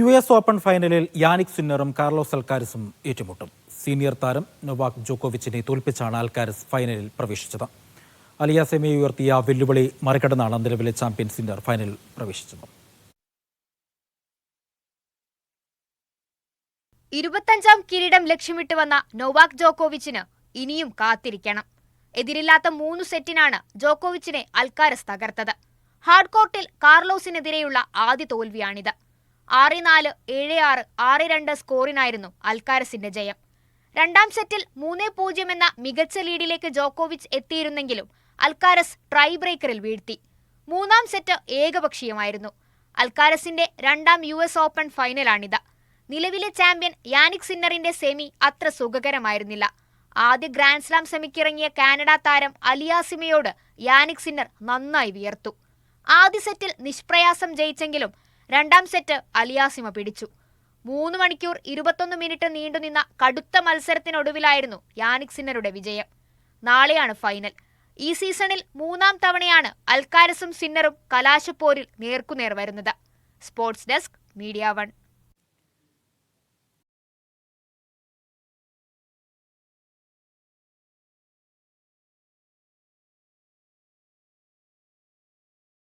U S open ഫൈനലിൽ Jannik സിന്നറും Carlos അൽക്കാരസും ഏറ്റുമുട്ടും. സീനിയർ താരം നൊവാക് ജോക്കോവിച്ചിനെ തോൽപ്പിച്ചാണ് അൽക്കാരസ് ഫൈനലിൽ പ്രവേശിച്ചത്. അലിയാസെമയെ ഉയർത്തിയ വെല്ലുവിളി മറികടന്നാണ് നിലവിലെ ചാമ്പ്യൻ സിന്നർ ഫൈനലിൽ പ്രവേശിച്ചത്. ഇരുപത്തഞ്ചാം കിരീടം ലക്ഷ്യമിട്ട് വന്ന നൊവാക് ജോക്കോവിച്ചിന് ഇനിയും കാത്തിരിക്കണം. എതിരില്ലാത്ത മൂന്ന് സെറ്റിനാണ് ജോക്കോവിച്ചിനെ അൽക്കാരസ് തകർത്തത്. ഹാർഡ് കോർട്ടിൽ കാർലോസിനെതിരെയുള്ള ആദ്യ തോൽവിയാണിത്. ആറ് നാല് ഏഴ് ആറ് ആറ് രണ്ട് സ്കോറിനായിരുന്നു അൽക്കാരസിന്റെ ജയം. രണ്ടാം സെറ്റിൽ മൂന്ന് പൂജ്യം എന്ന മികച്ച ലീഡിലേക്ക് ജോക്കോവിച്ച് എത്തിയിരുന്നെങ്കിലും അൽക്കാരസ് ട്രൈ ബ്രേക്കറിൽ വീഴ്ത്തി. മൂന്നാം സെറ്റ് ഏകപക്ഷീയമായിരുന്നു. അൽക്കാരസിന്റെ രണ്ടാം യു എസ് ഓപ്പൺ ഫൈനലാണിത്. നിലവിലെ ചാമ്പ്യൻ യാനിക് സിന്നറിന്റെ സെമി അത്ര സുഖകരമായിരുന്നില്ല. ആദ്യ ഗ്രാൻഡ്സ്ലാം സെമിക്കിറങ്ങിയ കാനഡ താരം അലിയാസിമയോട് യാനിക് സിന്നർ നന്നായി വിയർത്തു. ആദ്യ സെറ്റിൽ നിഷ്പ്രയാസം ജയിച്ചെങ്കിലും രണ്ടാം സെറ്റ് അലിയാസിമ പിടിച്ചു. മൂന്ന് മണിക്കൂർ ഇരുപത്തൊന്ന് മിനിറ്റ് നീണ്ടുനിന്ന കടുത്ത മത്സരത്തിനൊടുവിലായിരുന്നു യാനിക് സിന്നറുടെ വിജയം. നാളെയാണ് ഫൈനൽ. ഈ സീസണിൽ മൂന്നാം തവണയാണ് അൽക്കാരസും സിന്നറും കലാശപ്പോരിൽ നേർക്കുനേർ വരുന്നത്. Sports desk media one.